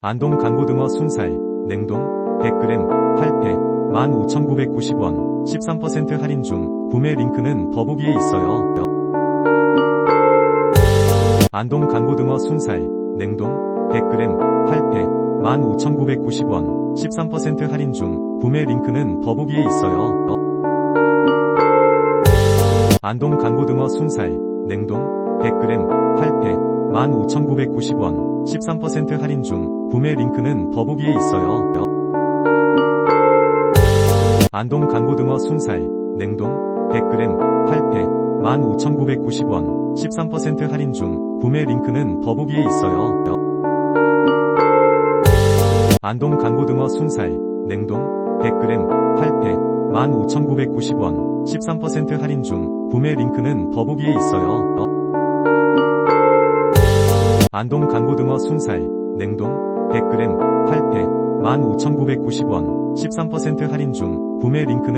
안동 강고등어 순살, 냉동, 100g, 8팩, 15,990원, 13% 할인 중, 구매 링크는 더보기에 있어요. 안동 강고등어 순살, 냉동, 100g, 8팩, 15,990원, 13% 할인 중, 구매 링크는 더보기에 있어요. 안동 강고등어 순살, 냉동, 100g, 8팩, 15,990원, 13% 할인 중, 구매 링크는 더보기에 있어요. 안동 강고등어 순살, 냉동, 100g, 8팩, 15,990원, 13% 할인 중, 구매 링크는 더보기에 있어요. 안동 강고등어 순살, 냉동, 100g, 8팩, 15,990원, 13% 할인 중, 구매 링크는 더보기에 있어요. 안동 강고등어 순살, 냉동, 100g, 8팩, 15,990원, 13% 할인 중, 구매 링크는